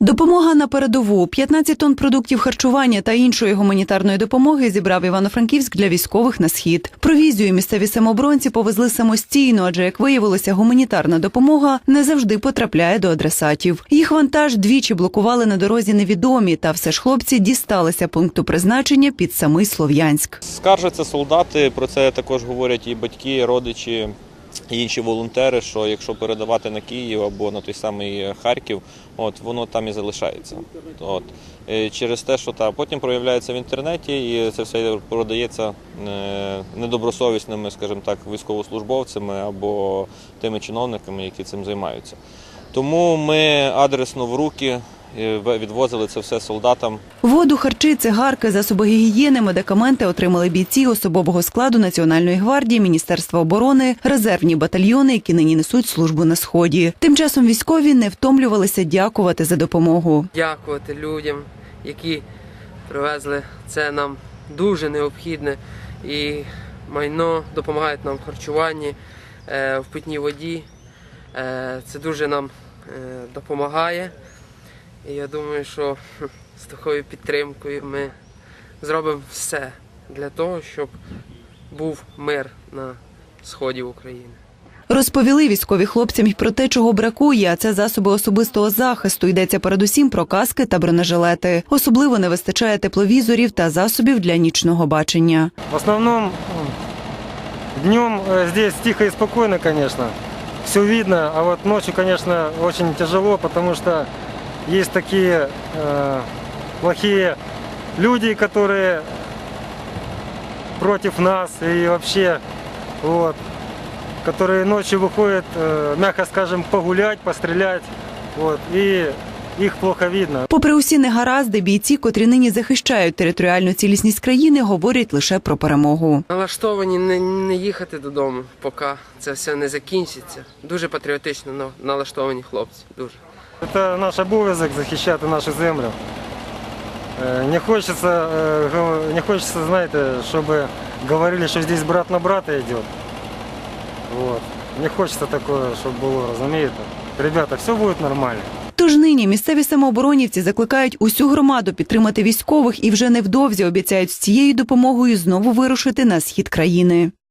Допомога на передову 15 тонн продуктів харчування та іншої гуманітарної допомоги зібрав Івано-Франківськ для військових на схід. Провізію місцеві самооборонці повезли самостійно, адже як виявилося, гуманітарна допомога не завжди потрапляє до адресатів. Їх вантаж двічі блокували на дорозі невідомі, та все ж хлопці дісталися пункту призначення під самий Слов'янськ. Скаржаться солдати, про це також говорять і батьки, і родичі, інші волонтери, що якщо передавати на Київ або на той самий Харків, от воно там і залишається. От. Е, Через те, що та потім проявляється в інтернеті, і це все продається е, недобросовісними, скажімо так, військовослужбовцями або тими чиновниками, які цим займаються. Тому ми адресно в руки е, відвозили це все солдатам. Воду, харчі, цигарки, засоби гігієни, медикаменти отримали бійці особового складу Національної гвардії, Міністерства оборони, резервні батальйони, які нині несуть службу на сході. Тим часом військові не втомлювалися дякувати за допомогу. дякувати людям, які привезли це нам дуже необхідне і майно допомагають нам в харчуванні, е, в питній воді. Е, Це дуже нам е, допомагає. І я думаю, що з такою підтримкою ми зробимо все для того, щоб був мир на сході України. Розповіли військові хлопцям й про те, чого бракує. А це засоби особистого захисту. Йдеться передусім про каски та бронежилети. Особливо не вистачає тепловізорів та засобів для нічного бачення. В основном днем здесь тихо и спокойно, конечно. Все видно, а вот ночью, конечно, очень тяжело, потому что есть такие э, плохие люди, которые против нас и вообще вот, которые ночью выходят, э, мягко скажем, погулять, пострелять, вот, и их плохо видно. Попри усі негаразди, бійці, котрі нині захищають територіальну цілісність країни, говорять лише про перемогу. Налаштовані не, не їхати додому, поки це все не закінчиться. Дуже патріотично на- налаштовані хлопці. Дуже. Це наш обов'язок захищати нашу землю. Е, Не хочеться, е, не хочеться, знаєте, щоб говорили, що здесь брат на брата йде. Вот. Не хочеться такого, щоб було, розумієте? Ребята, все буде нормально. Тож нині місцеві самооборонівці закликають усю громаду підтримати військових і вже невдовзі обіцяють з цією допомогою знову вирушити на схід країни.